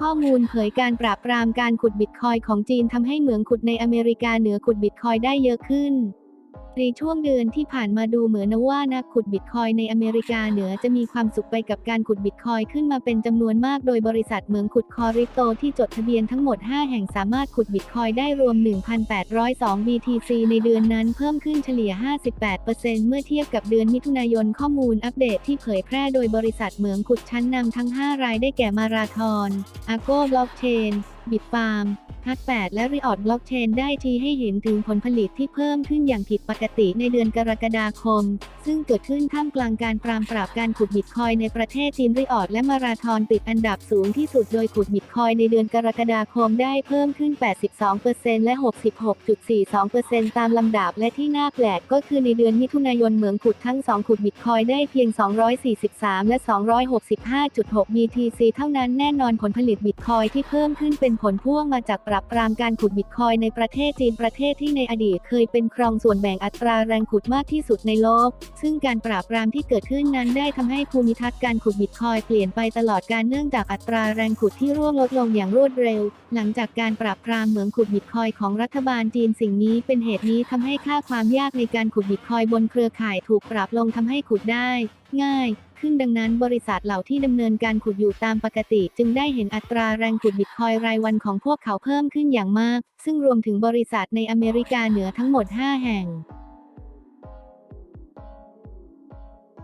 ข้อมูลเผยการปราบปรามการขุดบิตคอยของจีนทำให้เหมืองขุดในอเมริกาเหนือขุดบิตคอยได้เยอะขึ้น ในช่วงเดือนที่ผ่านมาดูเหมือนนะว่านักขุดบิตคอยในอเมริกาเหนือจะมีความสุขไปกับการขุดบิตคอยขึ้นมาเป็นจำนวนมากโดยบริษัทเหมืองขุดคอริโตที่จดทะเบียนทั้งหมด 5 แห่งสามารถขุดบิตคอยได้รวม 1,802 BTC ในเดือนนั้นเพิ่มขึ้นเฉลี่ย 58%เมื่อเทียบกับเดือนมิถุนายนข้อมูลอัปเดตที่เผยแพร่โดยบริษัทเหมืองขุดชั้นนำทั้ง 5 รายได้แก่มาราธอนอาโก้บล็อกเชนบิตฟาร์ม ฮัก8และริออดบล็อกเชนได้ชี้ให้เห็นถึงผลผลิตที่เพิ่มขึ้นอย่างผิดปกติในเดือนกรกฎาคม ซึ่งเกิดขึ้นท่ามกลางการปรามปราบการขุดบิตคอยในประเทศจีนริออดและมาราธอนติดอันดับสูงที่สุดโดยขุดบิตคอยในเดือนกรกฎาคมได้เพิ่มขึ้น 82%และ 66.42%ตามลำดับและที่น่าแปลกก็คือในเดือนมิถุนายนเหมืองขุดทั้ง 2 ขุดบิตคอยได้เพียง 243 และ 265.6 BTC เท่านั้นแน่นอนผลผลิตบิตคอยที่เพิ่มขึ้นเป็นผลพ่วงมาจากปรับปรามการขุดบิตคอยในประเทศจีนประเทศที่ในอดีตเคยเป็นครองส่วนแบ่งอัตราแรงขุดมากที่สุดในโลก ซึ่งการปราบปรามที่เกิดขึ้นนั้นได้ทำให้ภูมิทัศน์การขุดบิตคอยเปลี่ยนไปตลอดการเนื่องจากอัตราแรงขุดที่ร่วงลดลงอย่างรวดเร็ว หลังจากการปราบปรามเหมืองขุดบิตคอยของรัฐบาลจีนสิ่งนี้เป็นเหตุนี้ทำให้ค่าความยากในการขุดบิตคอยบนเครือข่ายถูกปรับลงทำให้ขุดได้ ง่ายขึ้นดังนั้นบริษัทเหล่าที่ดำเนินการขุดอยู่ตามปกติ จึงได้เห็นอัตราแรงขุดบิตคอยรายวันของพวกเขาเพิ่มขึ้นอย่างมาก ซึ่งรวมถึงบริษัทในอเมริกาเหนือทั้งหมด 5 แห่ง